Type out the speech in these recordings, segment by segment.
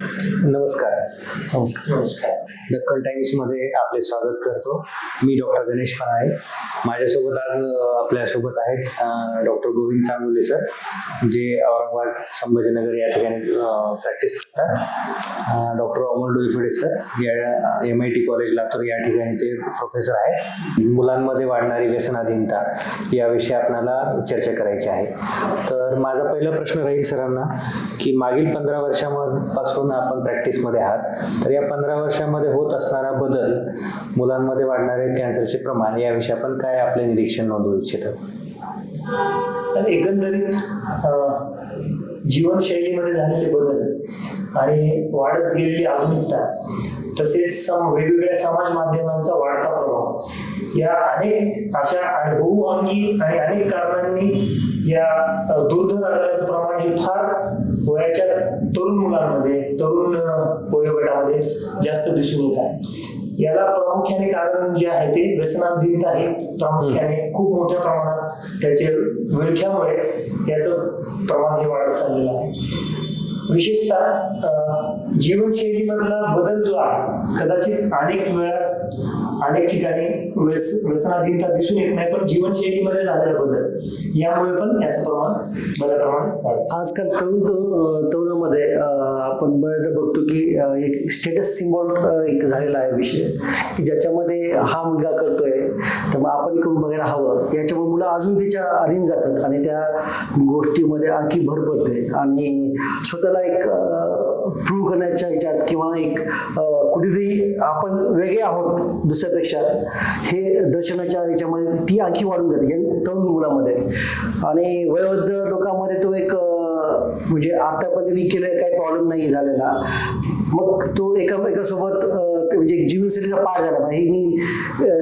नमस्कार. नमस्कार. दक्कन टाइम्समध्ये आपले स्वागत करतो. मी डॉक्टर गणेश पराळे. माझ्यासोबत आज आपल्यासोबत आहेत डॉक्टर गोविंद चांगुले सर जे औरंगाबाद संभाजीनगर या ठिकाणी प्रॅक्टिस करतात. डॉक्टर अमोल डोईफडे सर या M I T college Latur या ठिकाणी ते प्रोफेसर आहेत. मुलांमध्ये वाढणारी व्यसनाधीनता याविषयी आपल्याला चर्चा करायची आहे. तर माझा पहिला प्रश्न राहील सरांना की मागील पंधरा वर्षापासून आपण प्रॅक्टिसमध्ये आहात. तर या पंधरा वर्षामध्ये होत असणारा बदल मुलांमध्ये वाढणारे कॅन्सरचे प्रमाण याविषयी आपण काय आपले निरीक्षण नोंदवू इच्छित? तर एकंदरीत जीवनशैलीमध्ये झालेले बदल आणि वाढत गेलेली आधुनिकता तसेच सम वेगवेगळ्या समाज माध्यमांचा वाढता प्रभाव या अनेक अशा आणि बहुअंगी आणि अनेक कारणांनी या अं, आजाराचं प्रमाण हे फार वयाच्या तरुण मुलांमध्ये तरुण वयोगटामध्ये जास्त दिसून येत आहे याला प्रामुख्याने कारण जे आहे ते व्यसनाधीनता आहे प्रामुख्याने खूप मोठ्या प्रमाणात त्याचे विळख्यामुळे याचं प्रमाण हे वाढत चाललेलं आहे. विशेषतः जीवनशैलीमधला बदल जो आहे कदाचित अनेक वेळा अनेक ठिकाणी व्यस व्यसनाधीनता दिसून येत नाही पण जीवनशैलीमध्ये झालेला बदल. यामुळे पण याचं प्रमाण बऱ्या प्रमाणात आजकाल तरुण तरुण तरुणामध्ये आपण बऱ्याचदा बघतो की एक स्टेटस सिम्बॉल एक झालेला आहे विषय की ज्याच्यामध्ये हा मुलगा करतोय तर मग आपण करून बघायला हवं. याच्यामुळे मुलं अजून त्याच्या अधीन जातात आणि त्या गोष्टीमध्ये आणखी भर पडते. आणि स्वतःला एक प्रूव्ह करण्याच्या ह्याच्यात किंवा एक कुठेतरी आपण वेगळे आहोत दुसऱ्यापेक्षा. हे दर्शनाच्या याच्यामध्ये ती आणखी वाढून जाते या तरुण मुलामध्ये. आणि वयोवृद्ध लोकांमध्ये तो एक म्हणजे आतापर्यंत मी केलं काही प्रॉब्लेम नाही झालेला. मग तो एकामेकासोबत म्हणजे जीवनशैलीचा पाठ झाला म्हणजे हे मी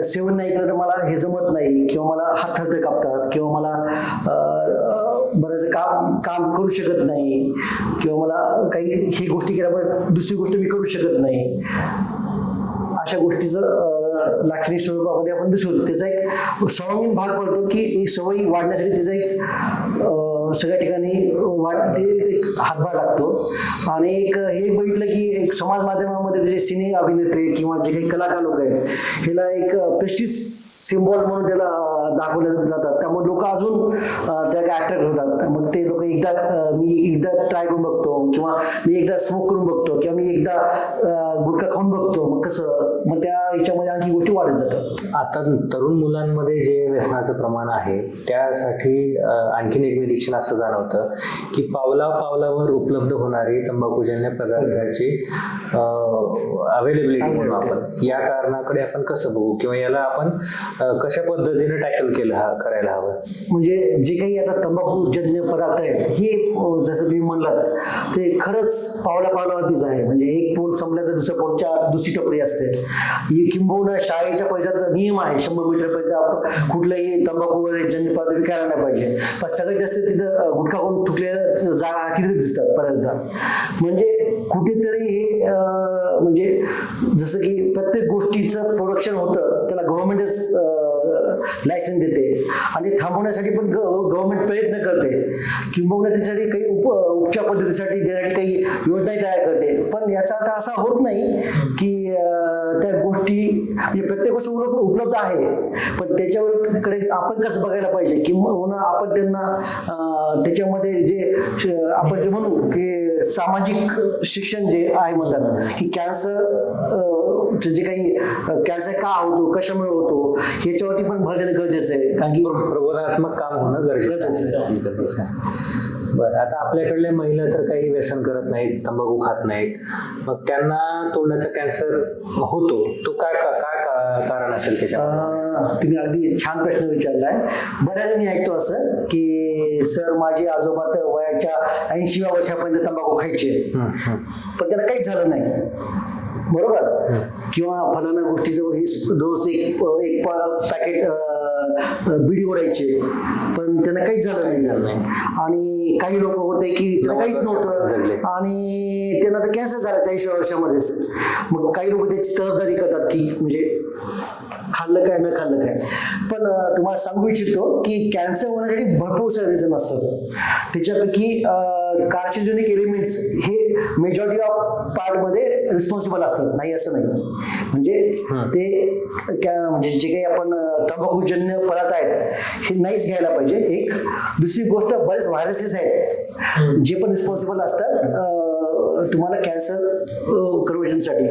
सेवन नाही केलं तर मला हे जमत नाही किंवा मला हात ठरते कापतात किंवा मला बरंच बऱ्याच काम काम करू शकत नाही किंवा मला काही हे गोष्टी केल्यामुळे दुसरी गोष्ट मी करू शकत नाही. अशा गोष्टीचं लाक्षणिक स्वरूपामध्ये आपण दिसू त्याचा एक सर्वांगीण भाग पडतो की सवयी वाढण्यासाठी त्याचा एक सगळ्या ठिकाणी वाट ते एक हातभार लागतो. आणि एक हे बघितलं की एक समाज माध्यमामध्ये त्याचे सिने अभिनेते किंवा जे काही कलाकार लोक आहेत ह्याला एक पेस्टिस सिम्बॉल म्हणून त्याला दाखवले जातात. त्यामुळे लोक अजून त्या काही अट्रॅक्ट होतात. मग ते लोक एकदा मी एकदा ट्राय करून बघतो किंवा मी एकदा स्मोक करून बघतो किंवा मी एकदा गुटखा खाऊन बघतो. मग कसं? मग त्या याच्यामध्ये आणखी गोष्टी वाढत जातात. आता तरुण मुलांमध्ये जे व्यसनाचं प्रमाण आहे त्यासाठी आणखीन एक निरीक्षण असं जाणवतं की पावला पावलावर उपलब्ध होणारी तंबाखूजन्य पदार्थाची अवेलेबिलिटी म्हणून आपण. या कारणाकडे आपण कसं बघू किंवा याला आपण कशा पद्धतीने टॅकल केलं हा करायला हवं? म्हणजे जे काही आता तंबाखूजन्य पदार्थ आहेत हे जसं तुम्ही म्हणलात ते खरंच पावला पावलावरतीच आहे. म्हणजे एक पोल संपल्या तर दुसऱ्या पोलच्या दुसरी टपरी असते. किंबहुना शाळेच्या पैशाचा नियम आहे. शंभर मीटरपर्यंत आपण कुठलाही तंबाखू वगैरे जन्य पदार्थ विकायला नाही पाहिजे. पण सगळ्यात जास्त तिथं गुटखा होऊन तुटलेल्या जागा तिथेच दिसतात बऱ्याचदा. म्हणजे कुठेतरी हे म्हणजे जसं की प्रत्येक गोष्टीचं प्रोडक्शन होतं त्याला गव्हर्नमेंटच लायसन देते. आणि थांबवण्यासाठी पण गव्हर्नमेंट प्रयत्न करते. किंबहुना त्यासाठी काही उप उपचार पद्धतीसाठी देण्यासाठी काही योजनाही तयार करते. पण याचा अर्थ असा होत नाही की त्या गोष्टी म्हणजे प्रत्येक गोष्ट उपलब्ध उपलब्ध आहे. पण त्याच्यावर कडे आपण कसं बघायला पाहिजे? किंवा आपण त्यांना त्याच्यामध्ये जे आपण जे म्हणू की सामाजिक शिक्षण जे आहे म्हणतात की कॅन्सर जे काही कॅन्सर का होतो कशामुळे होतो ह्याच्यावरती पण भर देणं गरजेचं आहे. कारण की प्रबोधनात्मक काम होणं गरजेचं आहे. बरं आता आपल्याकडल्या महिला तर काही व्यसन करत नाहीत तंबाखू खात नाहीत. मग त्यांना तोंडाचा कॅन्सर होतो. तो काय का काय का- कारण असेल त्याच्या तुम्ही अगदी छान प्रश्न विचारलाय. बऱ्याच मी ऐकतो असं की सर माझे आजोबा तर वयाच्या ऐंशीव्या वर्षापर्यंत तंबाखू खायचे. पण त्याला काहीच झालं नाही. बरोबर? किंवा फलाना गोष्टीचं हे रोज एक एक पॅकेट बिडी ओढायचे पण त्यांना काहीच झालं नाही. झालं आणि काही लोक होते की त्यांना काहीच. नव्हतं. आणि त्यांना तर कॅन्सर झाला चाळीसव्या वर्षामध्येच. मग काही लोक त्याची तरफदारी करतात की म्हणजे खाल्लं काय न खाल्लं काय. पण तुम्हाला सांगू इच्छितो की कॅन्सर होण्यासाठी भरपूर सारे रिझन असतात. त्याच्यापैकी कार्सिजोनिक एलिमेंट्स हे मेजॉरिटी ऑफ पार्टमध्ये रिस्पॉन्सिबल असतात. नाही असं नाही. म्हणजे ते क्या- म्हणजे जे काही आपण तंबाखूजन्य पदार्थ आहेत हे नाहीच घ्यायला पाहिजे. एक दुसरी गोष्ट बरेच व्हायरसेस आहेत जे पण रिस्पॉन्सिबल असतात तुम्हाला कॅन्सर कन्व्हर्जनसाठी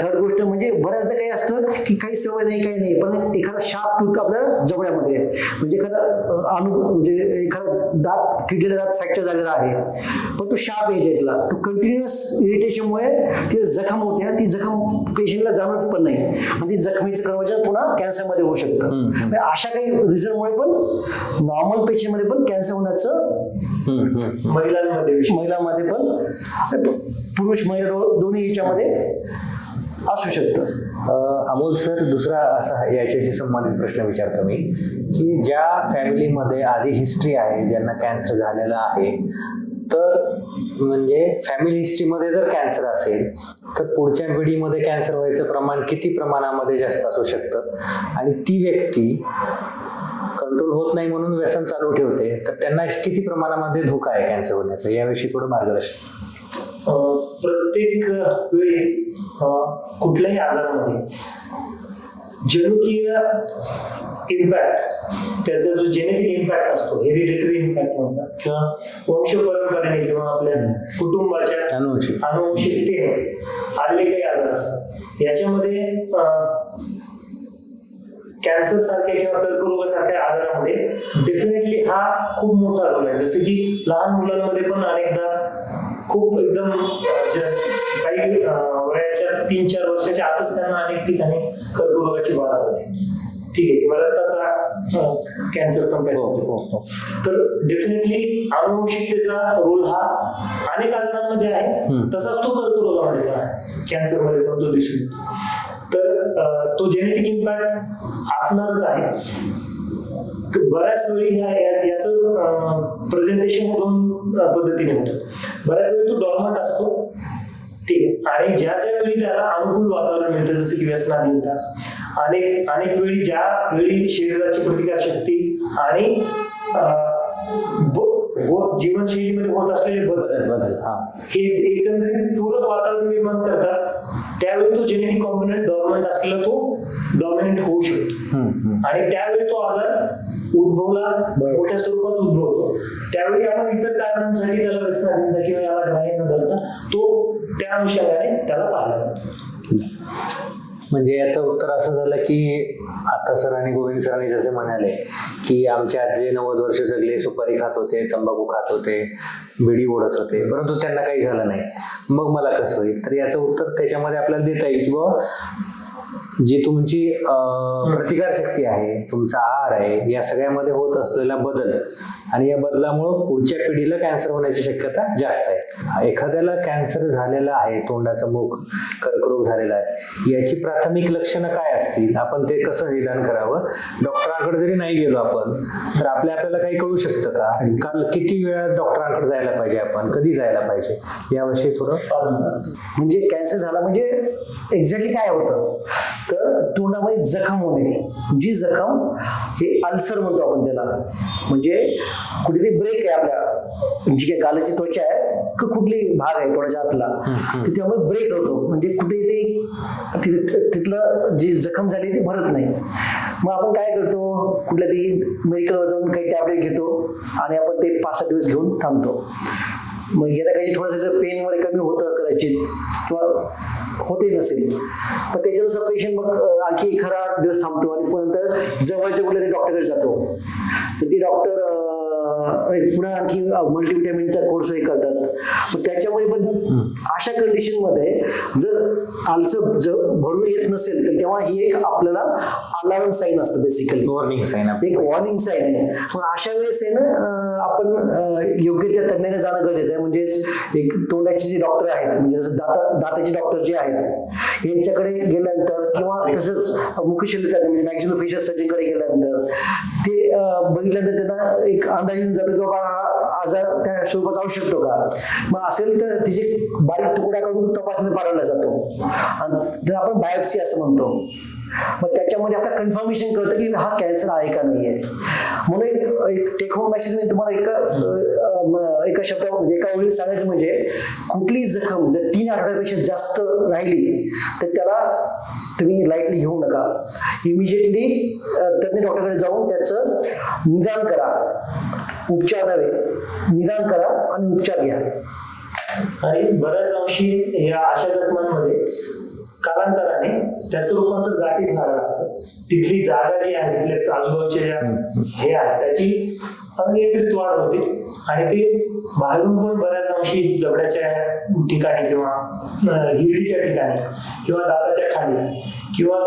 थर्ड गोष्ट म्हणजे बऱ्याचदा काही असतं की काही सवय नाही काही नाही पण एखादा शार्प टूथ आपल्या जबड्यामध्ये आहे. म्हणजे एखादा अनु म्हणजे एखादा दात किडलेला दात फ्रॅक्चर झालेला आहे पण तो शार्प एज आहे त्याला तो कंटिन्युअस इरिटेशनमुळे ती जखम होते आणि ती जखम पेशंटला जाणवत पण नाही. आणि ती जखमीचं कन्वर्जन पुन्हा कॅन्सरमध्ये होऊ शकतं. म्हणजे अशा काही रिझनमुळे पण नॉर्मल पेशंटमध्ये पण कॅन्सर होण्याचं महिलांमध्ये महिलांमध्ये पण पुरुष महिला दोन्ही याच्यामध्ये असू शकतं. अमोल सर दुसरा असा याच्याशी संबंधित प्रश्न विचारतो मी की ज्या फॅमिलीमध्ये आधी हिस्ट्री आहे ज्यांना कॅन्सर झालेला आहे तर म्हणजे फॅमिली हिस्ट्रीमध्ये जर कॅन्सर असेल तर पुढच्या पिढीमध्ये कॅन्सर व्हायचं प्रमाण किती प्रमाणामध्ये जास्त असू शकतं? आणि ती व्यक्ती कंट्रोल होत नाही म्हणून व्यसन चालू ठेवते. तर त्यांना किती प्रमाणामध्ये धोका आहे कॅन्सर होण्याचा? याविषयी थोडं मार्गदर्शन. प्रत्येक वेळी कुठल्याही आजारामध्ये जनुकीय इम्पॅक्ट त्याचा जो जेनेटिक इम्पॅक्ट असतो हेरिडेटरी इम्पॅक्ट म्हणतात किंवा वंश परंपरेने किंवा आपल्या कुटुंबाच्या अनुवंशिक. अनुवंशिकतेने आलेले काही आजार असतात. याच्यामध्ये कॅन्सर सारख्या किंवा कर्करोगासारख्या आजारामध्ये डेफिनेटली हा खूप मोठा रोल आहे. जसं की लहान मुलांमध्ये पण अनेकदा खूप एकदम काही वयाच्या तीन चार वर्षाच्या आतच त्यांना अनेक ठिकाणी कर्करोगाची बाधा होते. ठीक आहे किंवा रक्ताचा कॅन्सर पण काही होतो. तर डेफिनेटली अनुवंशिकतेचा रोल हा अनेक आजारांमध्ये आहे. तसाच तो कर्करोगामध्ये पण आहे. कॅन्सरमध्ये पण तो दिसून येतो. तर तो जेनेटिक इम्पॅक्ट असणारच आहे. बऱ्याच वेळी ह्या याचं प्रेझेंटेशन दोन पद्धतीने होतं. बऱ्याच वेळी तो डॉर्मंट असतो. ठीक आहे. आणि ज्या ज्या वेळी त्याला अनुकूल वातावरण मिळतं जसं की व्यसनाधीनता अनेक अनेक वेळी ज्या वेळी शरीराची प्रतिकारशक्ती आणि होत- जीवनशैलीमध्ये होत असलेले बदल. हा. हे एकंदरीत पूरक वातावरण निर्माण करतात. त्यावेळी तो जेनेटिक कॉम्पोनंट डॉर्मंट असलेला तो डॉमिनेंट होऊ शकतो. आणि त्यावेळी तो आजार उद्भवला मोठ्या स्वरूपात उद्भवतो. त्यावेळी आपण इतर कारणांसाठी त्याला व्यसनाधीनता किंवा याला ग्राह्य न धरता तो त्या अनुषंगाने त्याला पाहिला जातो. म्हणजे याचं उत्तर असं झालं की आता सर आणि गोविंद सरांनी जसे म्हणाले की आमचे आजी नव्वद वर्ष जगले सुपारी खात होते तंबाखू खात होते बिडी ओढत होते परंतु त्यांना काही झालं नाही. मग मला कसं होईल? तर याचं उत्तर त्याच्यामध्ये आपल्याला देता येईल की बाबा जी तुमची प्रतिकारशक्ती आहे तुमचा आहार आहे या सगळ्यामध्ये होत असलेला बदल आणि या बदलामुळं पुढच्या पिढीला कॅन्सर होण्याची शक्यता जास्त आहे. एखाद्याला कॅन्सर झालेला आहे तोंडाचं मुख कर्करोग झालेला आहे याची प्राथमिक लक्षणं काय असतील? आपण ते कसं निदान करावं? डॉक्टरांकडे जरी नाही गेलो आपण तर आपल्या आपल्याला काही कळू शकतं का? काल किती वेळा डॉक्टरांकडे जायला पाहिजे आपण? कधी जायला पाहिजे? याविषयी थोडं म्हणजे कॅन्सर झाला म्हणजे एक्झॅक्टली काय होतं? तर तोंडामध्ये जखम होणे जी जखम हे अल्सर म्हणतो आपण त्याला. म्हणजे कुठेतरी ब्रेक आहे आपल्या जी काही गालाची त्वचा आहे क- कुठली भाग आहे तोंडाच्या आतला त्यामुळे ब्रेक होतो. म्हणजे कुठे ते तिथलं जी जखम झाली ती भरत नाही. मग आपण काय करतो? कुठल्या तरी मेडिकलवर जाऊन काही टॅबलेट घेतो आणि आपण ते पाच सहा दिवस घेऊन थांबतो. मग गेल्या काही थोडंसं पेन वगैरे कमी होतं कदाचित किंवा होते नसेल. तर त्याच्यानुसार पेशंट मग आणखी खरा दिवस थांबतो आणि नंतर जवळच्या कुठल्या डॉक्टरकडे जातो. तर ती डॉक्टर एक पुन्हा आणखी मल्टीव्हिटॅमिनचा कोर्स हे करतात. पण त्याच्यामुळे पण अशा कंडिशनमध्ये जर आलचं ज भरून येत नसेल तर तेव्हा ही एक आपल्याला अलार्म साईन असतं बेसिकली वॉर्निंग साईन एक वॉर्निंग साईन आहे. मग अशा वेळेस आहे ना आपण योग्य त्या तज्ञाने जाणं गरजेचं आहे. म्हणजेच एक तोंडाचे जे डॉक्टर आहेत म्हणजे जसं दाता दाताचे डॉक्टर जे आहेत यांच्याकडे गेल्यानंतर किंवा तसंच मुखशल्य म्हणजे मॅक्झिमम फेशियल सर्जनकडे गेल्यानंतर ते बघितल्यानंतर त्यांना एक अंदाज येऊन जातो की बाबा हा आजार त्या स्वरूपात जाऊ शकतो का? मग असेल तर तिचे बारीक तुकड्या करून तपासणी पाडवला जातो. आणि आपण बायोप्सी असं म्हणतो. मग त्याच्यामध्ये आपल्याला कन्फर्मेशन कळतं की हा कॅन्सर आहे का नाही आहे म्हणून एक एक टेक होम मेसेज मी तुम्हाला एका एका शब्दा म्हणजे एका वेळी सांगायचं म्हणजे कुठलीही जखम जर तीन आठवड्यापेक्षा जास्त राहिली तर त्याला तुम्ही लाईटली घेऊ नका. इमिजिएटली तज्ञ डॉक्टरकडे जाऊन त्याचं निदान करा. उपचार नव्हे निदान करा आणि उपचार घ्या. आणि बऱ्याच अंशी या अशा जखमांमध्ये कालांतराने त्याचं रूपांतर गाठीत व्हायला लागतं तिथली जागा जी आहे तिथल्या आजूबाजूच्या ज्या हे आहे त्याची अनियंत्रित वाढ होते. आणि ते बाहेरून पण बऱ्याच अंशी जबड्याच्या ठिकाणी किंवा हिरडीच्या ठिकाणी किंवा दाताच्या खाली किंवा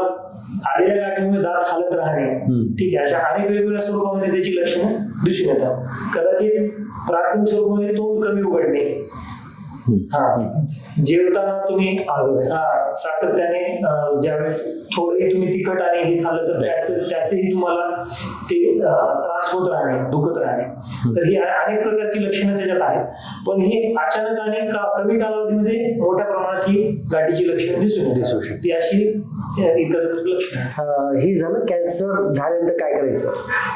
आलेल्या गाठीमुळे दात हालत राहणे. ठीक आहे अशा अनेक वेगवेगळ्या स्वरूपामध्ये त्याची लक्षणं दिसून येतात. कदाचित प्राथमिक स्वरूपामध्ये तोंड कमी उघडणे हा जेवताना तुम्ही. हा, सातत्याने ज्यावेळेस थोडे तुम्ही तिखट आणि हे खाल्लं तर त्याच त्याचेही तुम्हाला ते त्रास होत राहणे दुखत राहणे. तर ही अनेक प्रकारची लक्षणं त्याच्यात आहेत. पण हे अचानक आणि का- कमी कालावधीमध्ये मोठ्या प्रमाणात ही गाठीची लक्षणं दिसून. दिसू शकतात. ती अशी इतर लक्षणं हे झालं कॅन्सर झाल्यानंतर काय करायचं?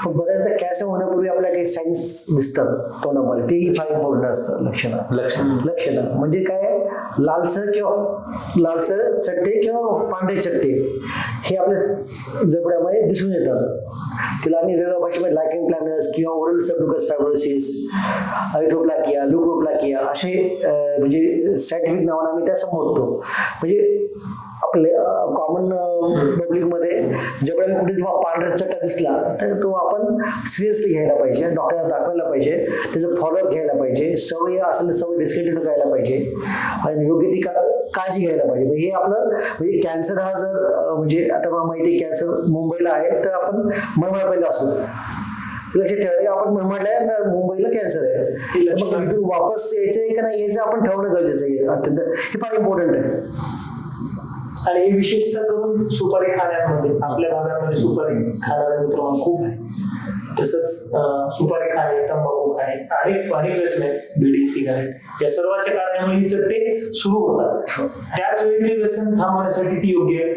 पण बऱ्याचदा कॅन्सर होण्यापूर्वी आपल्याला काही सायन्स दिसतात तोंडामध्ये. तेही फार इम्पॉर्टंट असतं लक्षणं. लक्षण. लक्षणं. म्हणजे काय? लालसर किंवा लालसर चट्टे किंवा पांढरे चट्टे हे आपल्या जबड्यामध्ये दिसून येतात. तिला आणि वेगळ्या भाषेमध्ये लायकिंग प्लॅनर्स किंवा oral submucous fibrosis erythroplakia leukoplakia असे म्हणजे सायंटिफिक नावानं आम्ही त्या संबोधतो म्हणजे आपले कॉमन पब्लिकमध्ये जेवढ्या कुठे तुम्हाला पांढरा चट्टा दिसला तर तो आपण सिरियसली घ्यायला पाहिजे डॉक्टरला दाखवायला पाहिजे त्याचं फॉलोअप घ्यायला पाहिजे सवय असेल सवय डिस्कंटिन्यू करायला पाहिजे. आणि योग्य ती का काळजी घ्यायला पाहिजे? म्हणजे हे आपलं म्हणजे कॅन्सर हा जर म्हणजे आता मला माहिती कॅन्सर मुंबईला आहे तर आपण मनमाड पहिला असू लक्षात ठेवायला आपण म्हणल्या ना मुंबईला कॅन्सर आहे. मग इथून वापस यायचं आहे का नाही यायचं आपण ठेवणं गरजेचं आहे अत्यंत हे फार इम्पॉर्टंट आहे. आणि हे विशेषतः करून सुपारी खाण्यामध्ये आपल्या भागामध्ये सुपारी खाणाऱ्यांचं प्रमाण खूप आहे. तसंच सुपारी खाणे तंबाखू खाणे अनेक अनेक व्यसने बिडी सिगारेट. या सर्वांच्या कारणामुळे ही चट्टे सुरू होतात. त्याच वेळी ते व्यसन थांबवण्यासाठी ती योग्य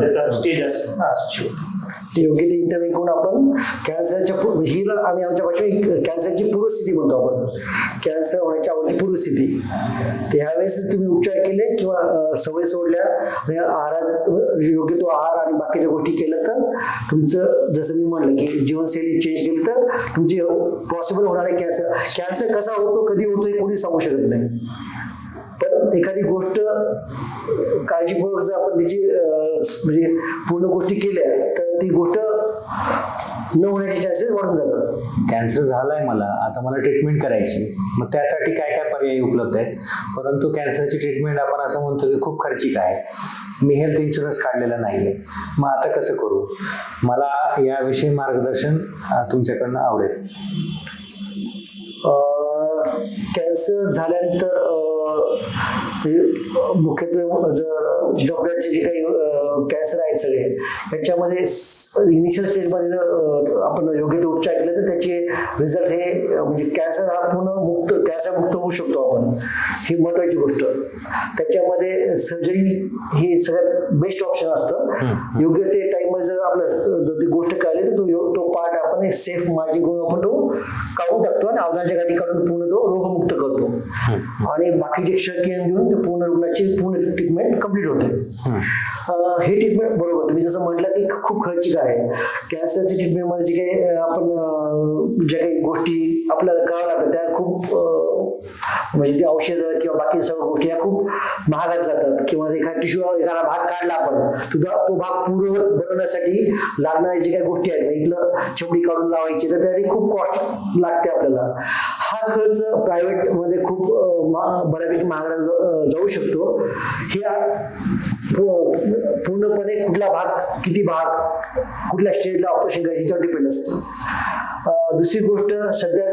त्याचा स्टेज असतो असू शकतो ते योग्य ते इंटरव्ह्यू करून आपण कॅन्सरच्या म्हणजे हिला आम्ही आमच्या भाषेत कॅन्सरची पूर्वस्थिती म्हणतो आपण. कॅन्सर होण्याच्या अगोदरची पूर्वस्थिती. तर ह्यावेळेस तुम्ही उपचार केले किंवा सवय सोडल्या आणि आहारात योग्य तो आहार आणि बाकीच्या गोष्टी केल्या तर तुमचं जसं मी म्हणलं की जीवनशैली चेंज केली तर तुमची पॉसिबल होणारे कॅन्सर कॅन्सर कसा होतो कधी होतो हे कोणी सांगू शकत नाही. पण एखादी गोष्ट काळजीपूर्वक जर आपण तिची म्हणजे पूर्ण गोष्टी केल्या तर ती गोष्ट न होण्याचे चान्सेस वाढून जातात. कॅन्सर झालाय मला. आता मला ट्रीटमेंट करायची. मग त्यासाठी काय काय पर्याय उपलब्ध आहेत? परंतु कॅन्सरची ट्रीटमेंट आपण असं म्हणतो की खूप खर्चिक आहे. मी हेल्थ इन्शुरन्स काढलेला नाहीये. मग आता कसं करू? मला याविषयी मार्गदर्शन तुमच्याकडनं आवडेल. कॅन्सर झाल्यानंतर मुख्यत्वे जर जबड्याचे जे काही कॅन्सर आहेत सगळे त्याच्यामध्ये इनिशियल स्टेजमध्ये जर आपण योग्य ते उपचार केले तर त्याचे रिझल्ट हे म्हणजे कॅन्सर हा पूर्ण मुक्त कॅन्सर मुक्त होऊ शकतो आपण. ही महत्वाची गोष्ट. त्याच्यामध्ये सर्जरी ही सगळ्यात बेस्ट ऑप्शन असतं. योग्य ते टाईममध्ये जर आपल्या जर ती गोष्ट कळली तर तो तो पार्ट आपण सेफ मार्जिन करून आपण तो काढून टाकतो आणि अवघाच्या गाठी काढून पूर्ण तो रोगमुक्त करतो. आणि बाकीचे क्षय देऊन ते पूर्ण रुग्णाची पूर्ण ट्रीटमेंट कंप्लीट होते. हे ट्रीटमेंट बरोबर तुम्ही जसं म्हटलं की खूप खर्चिक आहे. कॅन्सरच्या ट्रीटमेंटमध्ये जे काही आपण ज्या काही गोष्टी आपल्याला कराव्या लागतात त्या खूप म्हणजे ती औषधं किंवा बाकी सर्व गोष्टी या खूप महागात जातात. किंवा एखादा टिश्यू एखादा भाग काढला आपण तुझा तो भाग पूर्ण बनवण्यासाठी लागणाऱ्या जे काही गोष्टी आहेत इथलं चमडी काढून लावायची तर त्यासाठी खूप कॉस्ट लागते आपल्याला. हा खर्च प्रायव्हेटमध्ये खूप बऱ्यापैकी महागडा जाऊ शकतो. ह्या पूर्णपणे कुठला भाग किती भाग कुठल्या स्टेजला ऑपरेशन करायचं याच्यावर डिपेंड असतं. दुसरी गोष्ट सध्या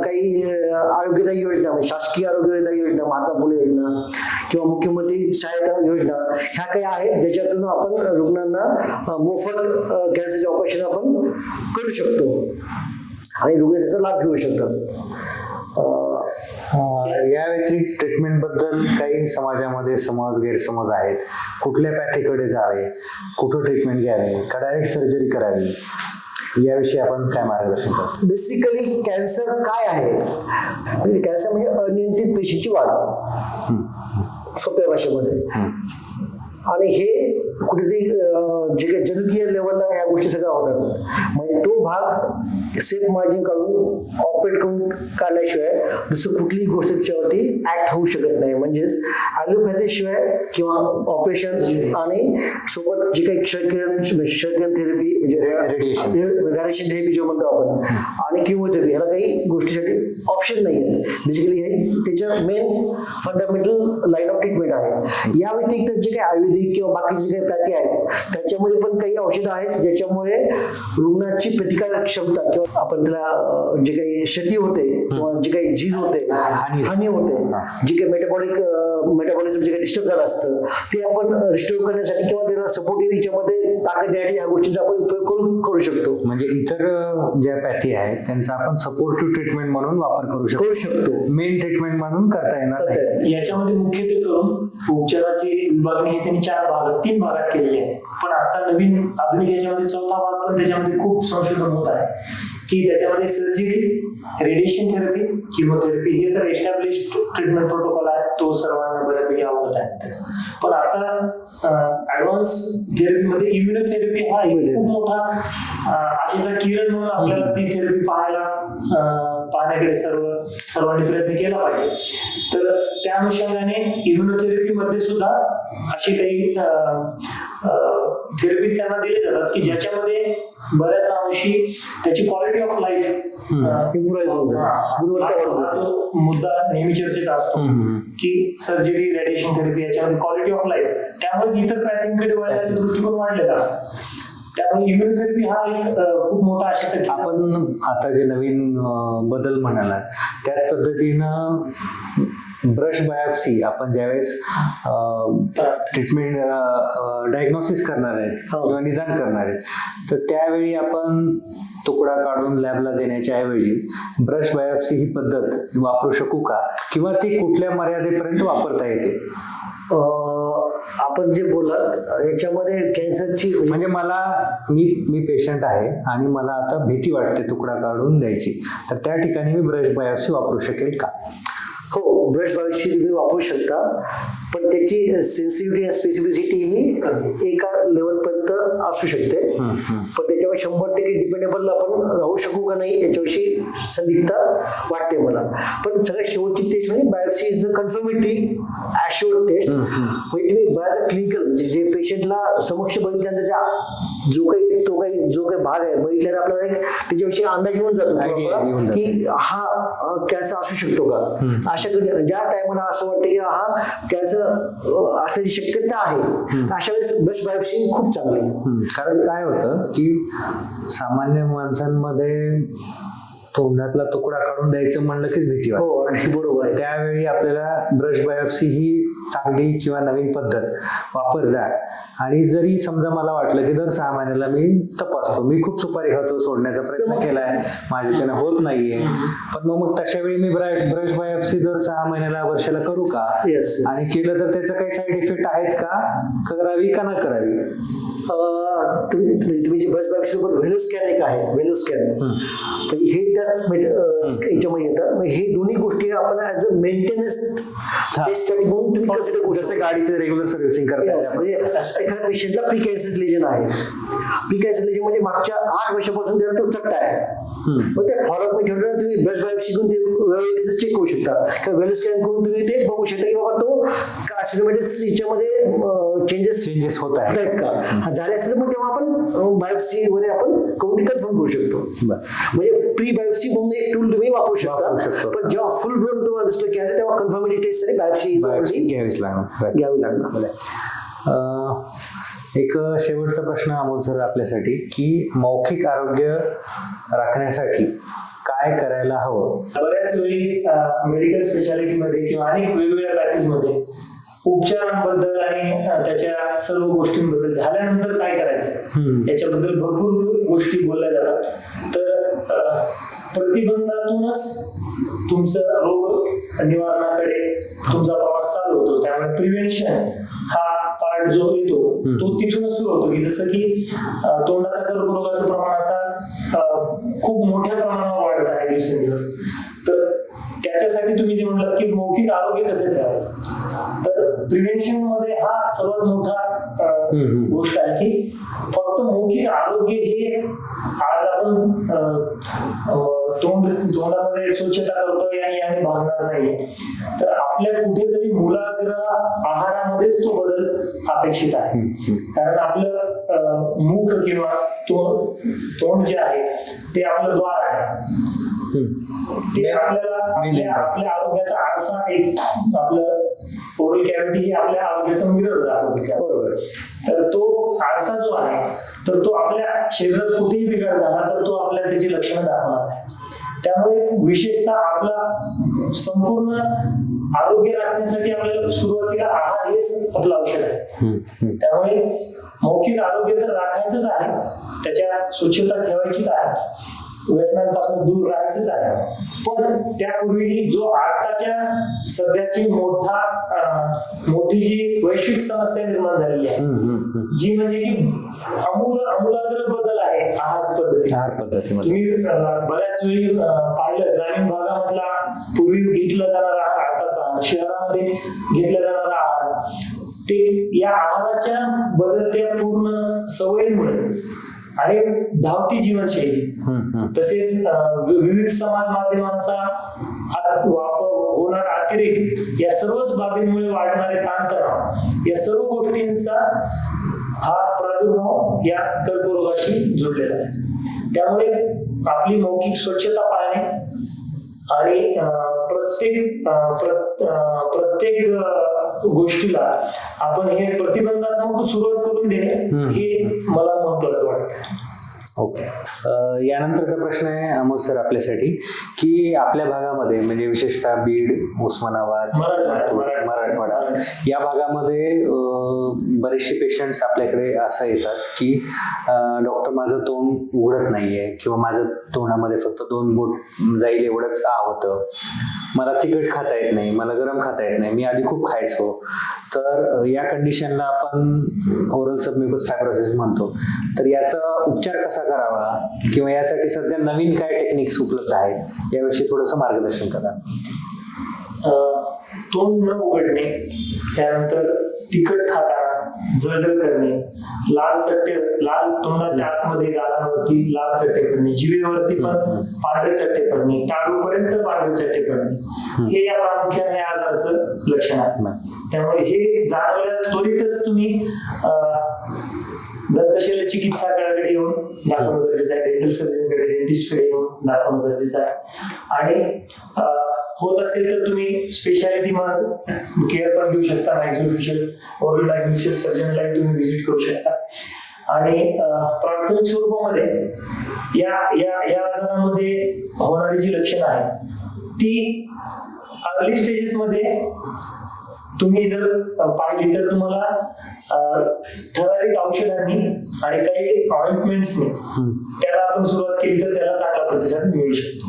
काही अं, आरोग्यदायी योजना म्हणजे शासकीय आरोग्यदायी योजना महात्मा फुले योजना किंवा मुख्यमंत्री सहायता योजना ह्या काही आहेत ज्याच्यातून आपण रुग्णांना मोफत कॅन्सरचे ऑपरेशन आपण करू शकतो. आणि रुग्ण त्याचा लाभ घेऊ शकतात. या व्यतिरिक्त ट्रीटमेंटबद्दल काही समाजामध्ये समज गैरसमज आहेत. कुठल्या पॅथीकडे जावे? कुठं ट्रीटमेंट घ्यावी? का डायरेक्ट सर्जरी करावी? याविषयी आपण काय मार्गदर्शन करतो? बेसिकली कॅन्सर काय आहे? म्हणजे कॅन्सर म्हणजे अनियंत्रित पेशीची वाढ. सोप्या भाषेमध्ये. आणि हे कुठेतरी अं, जे काही जनुकीय लेवलला ह्या गोष्टी सगळ्या होतात. म्हणजे तो भाग सेफ़ मार्जिन काढून ऑपरेट करून काढल्याशिवाय दुसरं कुठलीही गोष्ट त्याच्यावरती ऍक्ट होऊ शकत नाही. म्हणजेच ॲलोपॅथी शिवाय किंवा ऑपरेशन आणि सोबत जे काही क्षयकिरण क्षयकिरण थेरपी म्हणजे. रेडिएशन थेरपी जो म्हणतो आपण आणि किमोथेरपी ह्याला काही गोष्टीसाठी ऑप्शन नाही आहे बेसिकली हे त्याचं main fundamental line of treatment आहे. या व्यतिरिक्त जे काही आयुर्वेदिक किंवा बाकीचे काही पॅके आहेत त्याच्यामध्ये पण काही औषधं आहेत ज्याच्यामुळे रुग्णाची प्रतिकारक क्षमता किंवा आपण त्याला जे काही क्षती होते किंवा जे काही झीज होते हानी. हानी होते जे काही मेटाबॉलिक मेटाबॉलिझम जे काही डिस्टर्ब झालं असतं ते आपण रिस्टोर करण्यासाठी किंवा त्याला सपोर्टिव्ह याच्यामध्ये ताकद देण्यासाठी ह्या गोष्टींचा आपण उपयोग करू करू शकतो. म्हणजे इतर ज्या पॅथी आहेत त्यांचा आपण सपोर्टिव्ह ट्रीटमेंट म्हणून वापर करू शकतो. करू शकतो. मेन ट्रीटमेंट म्हणून करता येणार. याच्यामध्ये मुख्यत्वे करून उपचाराची विभागणी ही त्यांनी चार भागात तीन भागात केलेली आहे. पण आता नवीन आधुनिक याच्यामध्ये चौथा भाग पण त्याच्यामध्ये खूप संशोधन होत आहे. की त्याच्यामध्ये सर्जरी रेडिएशन थेरपी किमोथेरपी हे तर एस्टॅब्लिश ट्रीटमेंट प्रोटोकॉल आहे तो सर्वांना बऱ्यापैकी अवगत आहे. त्याचा. पण आता ऍडव्हान्स थेरपीमध्ये इम्युनोथेरपी हा खूप मोठा आशेचा किरण म्हणून आपल्याला ती थेरपी पाहायला पाहण्याकडे सर्व सर्वांनी प्रयत्न केला पाहिजे. तर त्या अनुषंगाने इम्युनोथेरपी मध्ये सुद्धा अशी काही थेरपीज त्यांना दिले जातात की ज्याच्यामध्ये बऱ्याच अंशी त्याची क्वालिटी ऑफ लाईफ. गुणवत्ता वाढते. मुद्दा नेहमी चर्चेचा असतो. की सर्जरी रेडिएशन थेरपी याच्यामध्ये क्वालिटी ऑफ लाईफ त्यामुळेच इतर पॅथिंगकडे वळण्याचा दृष्टिकोन वाढलेला आहे. त्यामुळे इम्युनोथेरपी हा एक खूप मोठा आशेचा आपण आता जे नवीन बदल म्हणालात त्याच पद्धतीनं ब्रश बायोप्सी आपण ज्यावेळेस ट्रीटमेंट डायग्नोसिस करणार आहेत हो. किंवा निदान करणार आहेत तर त्यावेळी आपण तुकडा काढून लॅबला देण्याच्या ऐवजी ब्रश बायोप्सी ही पद्धत वापरू शकू का? किंवा ती कुठल्या मर्यादेपर्यंत वापरता येते? आपण जे बोलाल याच्यामध्ये कॅन्सरची म्हणजे मला मी मी पेशंट आहे आणि मला आता भीती वाटते तुकडा काढून द्यायची. तर त्या ठिकाणी मी ब्रश बायोप्सी वापरू शकेल का? हो ब्रश बायोची तुम्ही वापरू शकता. पण त्याची सेन्सिटिव्हिटी आणि स्पेसिफिसिटी ही एका लेवलपर्यंत असू शकते. पण त्याच्यावर शंभर टक्के डिपेंडेबल आपण राहू शकू का नाही याच्याविषयी संदिग्धता वाटते मला. पण सगळ्यात शेवटची टेस्ट म्हणजे biopsy is the confirmatory assure test म्हणजे तुम्ही बऱ्याच क्लिनिकल म्हणजे जे पेशंटला समक्ष बघितल्यानंतर त्या जो काही तो काही जो काही भाग आहे बघितल्यावर आपल्याला एक त्याच्याविषयी अंदाज येऊन जातो. की हा कॅन्सर असू शकतो का अशा ज्या टायमाला असं वाटतं की हा कॅन्सर असण्याची शक्यता आहे अशा वेळेस ब्रश बायोप्सी खूप चांगली. कारण काय होतं की सामान्य माणसांमध्ये तोंडातला तुकडा काढून द्यायचं म्हणलं कीच भीती हो अगदी बरोबर. त्यावेळी आपल्याला ब्रश बायोप्सी ही चांगली किंवा नवीन पद्धत वापरल्या आणि जरी समजा मला वाटलं की दर सहा महिन्याला मी तपासतो. मी खूप सुपारी खातो सोडण्याचा प्रयत्न केलाय. माझ्याच्यानं होत नाहीये. पण मग मग तशा वेळी मी ब्रश ब्रश बायोप्सी दर सहा महिन्याला वर्षाला करू का. आणि केलं तर त्याचं काही साईड इफेक्ट आहेत का? करावी का न करावी? म्हणजे तुम्ही जे ब्रश बायोप्सी सोबत व्हॅल्यू स्कॅन एक आहे व्हॅल्यू स्कॅन हे त्याच अं, याच्यामध्ये येतं. मग हे दोन्ही गोष्टी आपण ऍज अ मेंटेनन्स टेस्टसाठी म्हणून तुम्ही कन्सिडर करू जसं शकता? गाडीचं रेग्युलर सर्व्हिसिंग करता Yes, येतं. म्हणजे एखाद्या पेशंटला प्री कॅन्सर लेजन आहे. कॅन्सर लेजन म्हणजे मागच्या आठ वर्षापासून त्याला तो चट्टा आहे. मग त्या फॉलोअप ठेवलं तुम्ही ब्रश बायोप्सी घेऊन ते चेक करू शकता. किंवा वेल स्कॅन करून तुम्ही ते बघू शकता की बाबा तो कार्सिनोमॅटिस याच्यामध्ये चेंजेस चेंजेस होत आहेत. का? झाले असेल तर मग तेव्हा आपण बायोप्सी वगैरे आपण करून कन्फर्म करू शकतो. म्हणजे प्री बायोप्सी म्हणून एक टूल तुम्ही वापरू शकता. पण जेव्हा फुल ब्लोन तुम्हाला दिसतो की तेव्हा कन्फर्मिटी टेस्टसाठी बायोप्सी घ्यावीच लागणार. घ्यावी लागणार. एक शेवटचा प्रश्न अमोल सर आपल्यासाठी की मौखिक आरोग्य राखण्यासाठी काय करायला हवं? बऱ्याच वेळी मेडिकल स्पेशालिटीमध्ये किंवा अनेक वेगवेगळ्या पॅकेजमध्ये उपचारांबद्दल आणि त्याच्या सर्व गोष्टींबद्दल झाल्यानंतर काय करायचं? याच्याबद्दल भरपूर गोष्टी बोलल्या जातात. तर प्रतिबंधातूनच तुमचं रोग निवारणाकडे तुमचा प्रवास चालू होतो. त्यामुळे प्रिव्हेन्शन पार्ट जो येतो तो तिथूनच सुरू होतो. की जसं की तोंडाचा कर्करोगाचं प्रमाण आता खूप मोठ्या प्रमाणावर वाढत आहे दिवसेंदिवस. तर त्याच्यासाठी तुम्ही जे म्हणलं की मौखिक आरोग्य कसं ठेवायचं? तर प्रिव्हेन्शनमध्ये हा सर्वात मोठा गोष्ट आहे की फक्त मौखिक आरोग्य हे आज आपण तोंड तोंडामध्ये स्वच्छता करतोय आणि याने भागणार नाही तर आपल्या कुठेतरी मुलाग्र आहारामध्येच तो बदल अपेक्षित आहे. कारण आपलं मुख किंवा तोंड तोंड जे आहे ते आपलं द्वार आहे. ते आपल्याला आपल्या आपल्या आरोग्याचा आरसा एक आपलं ओरल कॅव्हिटी हे आपल्या आरोग्याचा मिरर दाखवतो बरोबर. तर तो आरसा जो आहे तर तो आपल्या शरीरात कुठेही बिघाड झाला तर तो आपल्याला त्याची लक्षणं दाखवणार नाही. त्यामुळे विशेषतः आपला संपूर्ण आरोग्य राखण्यासाठी आपल्याला सुरुवातीला आहार हेच आपलं औषध आहे. त्यामुळे मौखिक आरोग्य तर राखायचंच आहे त्याच्या स्वच्छता ठेवायचीच आहे. व्यसनांपासून दूर राहायचंच आहे. पण त्यापूर्वीही जो आताच्या सध्याची मोठा मोठी जी वैश्विक समस्या निर्माण झालेली आहे जी म्हणजे की अमूल अमूलाग्र बदल आहे आहार पद्धती. आहार तुम्ही अं, बऱ्याच वेळी पाहिलं ग्रामीण भागामधला पूर्वी घेतला जाणारा आहार आताचा शहरामध्ये घेतला जाणारा आहार ते या आहाराच्या बदलत्या पूर्ण सवयीमुळे आणि धावती जीवनशैली. तसेच विविध समाज माध्यमांचा वापर होणार अतिरेक या सर्वच बाबींमुळे वाढणारे ताणतणाव या सर्व गोष्टींचा हा प्रादुर्भाव या कर्करोगाशी जोडलेला आहे. त्यामुळे आपली मौखिक स्वच्छता पाळणे आणि प्रत्येक प्रत्येक गोष्टीला आपण हे प्रतिबंधात्मक सुरुवात करून देणे हे मला महत्वाचं वाटतं. ओके. अ, यानंतरचा प्रश्न आहे अमोल सर आपल्यासाठी की आपल्या भागामध्ये म्हणजे विशेषतः बीड उस्मानाबाद मराठवाडा, या भागामध्ये बरेचसे पेशंट्स आपल्याकडे असं येतात की डॉक्टर माझं तोंड उघडत नाहीये किंवा माझं तोंडामध्ये फक्त दोन बोट जाईल एवढंच आ होतं. मला तिखट खाता येत नाही मला गरम खाता येत नाही मी आधी खूप खायचो. तर या कंडिशनला आपण ओरल सबम्युकस फायब्रोसिस म्हणतो. तर याचा उपचार कसा करावा? किंवा यासाठी सध्या नवीन काय टेक्निक्स उपलब्ध आहेत? याविषयी थोडंसं मार्गदर्शन करा. तोंड न उघडणे त्यानंतर तिखट खाताना जळजळ करणे. लाल चट्टे लाल तोंडाच्या आतमध्ये गालांवरती लाल चट्टे पडणे. जिभेवरती पण पांढरे चट्टे पडणे. टाळूपर्यंत पांढरे चट्टे पडणे. हे या प्रामुख्याने या आजाराचं लक्षण आहे. त्यामुळे हे जाणवल्या त्वरितच तुम्ही अं, दंतशल्य चिकित्सकाकडे येऊन दाखवणं गरजेचं आहे. डेंटल सर्जनकडे डेंटिस्टकडे येऊन दाखवणं गरजेचं आहे. आणि होत असेल तर तुम्ही स्पेशालिटी मग केअर पण घेऊ शकता मॅक्झिलोफिशियल ओरल मॅक्झिलोफिशियल सर्जनलाही तुम्ही व्हिजिट करू शकता. आणि प्राथमिक स्वरूपामध्ये या या या आजारामध्ये होणारी जी लक्षणं आहेत ती अर्ली स्टेजेस मध्ये तुम्ही जर पाहिली तर तुम्हाला ठराविक औषधांनी आणि काही ऑइंटमेंट्सनी त्याला आपण सुरुवात केली तर त्याला चांगला प्रतिसाद मिळू शकतो.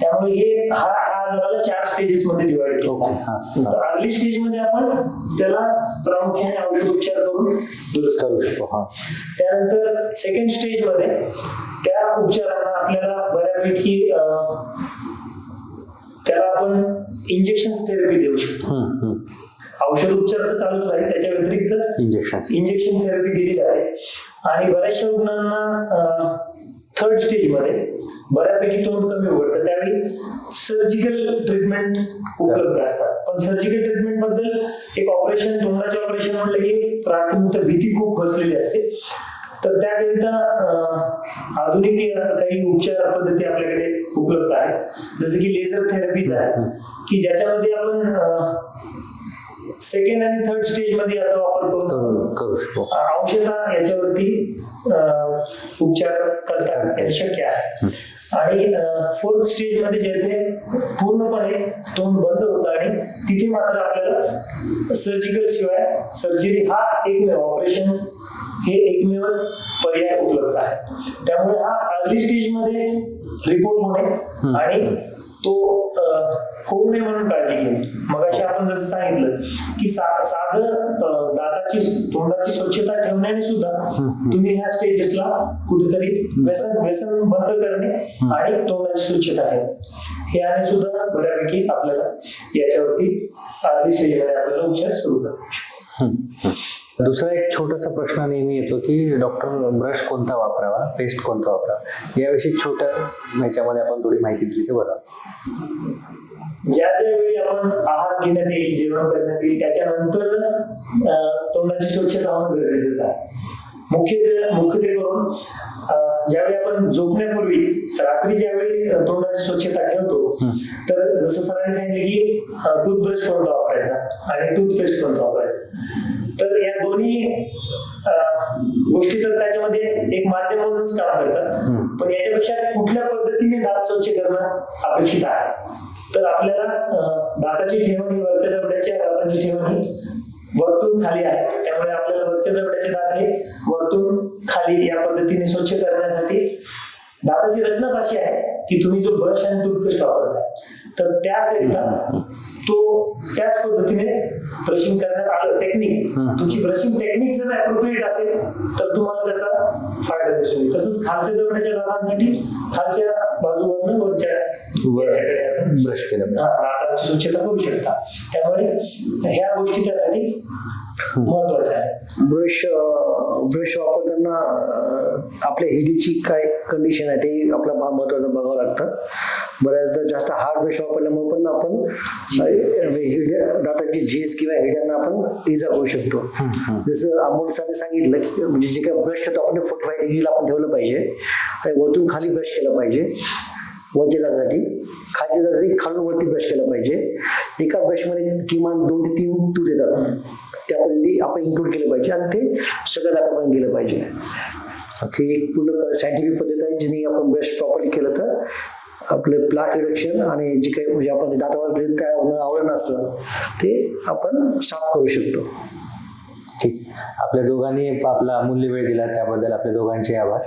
त्यामुळे हा हा आजाराला चार स्टेजेस मध्ये डिवाइड केला अर्ली स्टेजमध्ये आपण त्याला प्रामुख्याने औषधोपचार करून दुरुस्त करू शकतो हा. त्यानंतर सेकंड स्टेजमध्ये त्या उपचारांना आपल्याला बऱ्यापैकी त्याला आपण इंजेक्शन थेरपी देऊ शकतो. औषध उपचार तर चालूच राहील त्याच्या व्यतिरिक्त इंजेक्शन इंजेक्शन थेरपी दिली जाते. आणि बऱ्याचशा रुग्णांना थर्ड स्टेजमध्ये बऱ्यापैकी तोंड कमी उघडतं. त्यावेळी सर्जिकल ट्रीटमेंट उपलब्ध असतात. पण सर्जिकल ट्रीटमेंटबद्दल एक ऑपरेशन तोंडाचे ऑपरेशन म्हटलं की प्राथमिक तर भीती खूप बसलेली असते. तर त्याकरिता आधुनिक काही उपचार पद्धती आपल्याकडे उपलब्ध आहेत. जसं की लेझर थेरपीज आहे की ज्याच्यामध्ये आपण सेकंड आणि थर्ड स्टेजमध्ये याचा वापर करून करू शकतो औषधा याच्यावरती उपचार करता शक्य आहे. आणि फोर्थ स्टेजमध्ये जेथे पूर्णपणे तोंड बंद होतं आणि तिथे मात्र आपल्याला सर्जिकल शिवाय सर्जरी हा एकमेव ऑपरेशन हे एकमेवच पर्याय उपलब्ध आहे. त्यामुळे हा अर्ली स्टेजमध्ये रिपोर्ट होणे आणि तो होऊ नये म्हणून काळजी घेणे. मग अशी आपण जसं सांगितलं की साधं दाताची तोंडाची स्वच्छता ठेवण्याने सुद्धा तुम्ही ह्या स्टेजेसला कुठेतरी व्यसन व्यसन बंद करणे आणि तोंडाची स्वच्छता ठेवणे. हे आणि सुद्धा बऱ्यापैकी आपल्याला याच्यावरती अर्धी स्टेजमध्ये आपल्याला उपचार सुरू करायचे दुसरा एक छोटासा प्रश्न नेहमी येतो की डॉक्टर ब्रश कोणता वापरावा? पेस्ट कोणता वापरावा? याविषयी छोट्या ह्याच्यामध्ये आपण थोडी माहिती दिली तर बरं ज्या ज्या वेळी आपण आहार घेण्यात येईल जेवण करण्यात येईल त्याच्यानंतर तोंडाची स्वच्छता होणं गरजेचं आहे. मुख्यत्वे मुख्यत्वे करून ज्यावेळी आपण झोपण्यापूर्वी रात्री ज्यावेळी तोंडाची स्वच्छता ठेवतो तर जसं सरांनी सांगितलं की टूथब्रश कोणता वापरायचा आणि टूथपेस्ट कोणता वापरायचा? तर या दोन्ही गोष्टी तर त्याच्यामध्ये एक माध्यम म्हणूनच काम करतात. पण याच्यापेक्षा कुठल्या पद्धतीने दात स्वच्छ करणं अपेक्षित आहे? तर आपल्याला दाताची ठेवण ही वरच्या जबड्याच्या दाताची ठेवण ही वरतून खाली आहे. त्यामुळे आपल्याला वरच्या जबड्याचे दात हे वरतून खाली या पद्धतीने स्वच्छ करण्यासाठी दाताची रचनाच अशी आहे की तुम्ही जो ब्रश आणि टूथपेस्ट वापरताय तर त्याकरिता तो त्याच पद्धतीने ब्रशिंग करण्यात आलं. टेक्निक तुमची ब्रशिंग टेक्निक जर अप्रोप्रिएट असेल तर तुम्हाला त्याचा फायदा दिसून येईल तसंच खालच्या जवळच्या दातांसाठी खालच्या बाजूवरनं वरच्या ब्रश केलं. हा, दातांची स्वच्छता करू शकता. त्यामुळे ह्या गोष्टी त्यासाठी महत्त्वाच्या आहेत. ब्रश ब्रश वापरताना आपल्या हिडीची काय कंडिशन आहे ते आपल्याला भा- महत्वाचं बघावं लागतं. बऱ्याचदा जास्त हार्ड ब्रश वापरल्यामुळे पण आपण दाताची झीज किंवा हिड्यांना आपण इजा करू शकतो. जसं अमोल सरांनी सांगितलं की म्हणजे जे काय ब्रश ठेवतो आपण फोर्टी फाय डिग्रीला आपण ठेवलं पाहिजे. आणि वरतून खाली ब्रश केलं पाहिजे. वरच्या दातासाठी खालच्या दातासाठी खालून वरती ब्रश केलं पाहिजे. एका ब्रशमध्ये किमान दोन ते तीन तूत येतात. त्यापर्यंत आपण इन्क्लूड केलं पाहिजे आणि ते सगळ्या दातापर्यंत गेलं पाहिजे. एक पूर्ण सायंटिफिक पद्धत आहे जिने आपण ब्रश प्रॉपरली केलं तर आपलं प्लाक रिडक्शन आणि जे काही म्हणजे आपण दातावर काय होणं आवरण असतं ते आपण साफ करू शकतो. ठीक. आपल्या दोघांनी आपला अमूल्य वेळ दिला त्याबद्दल आपल्या दोघांचे आभार.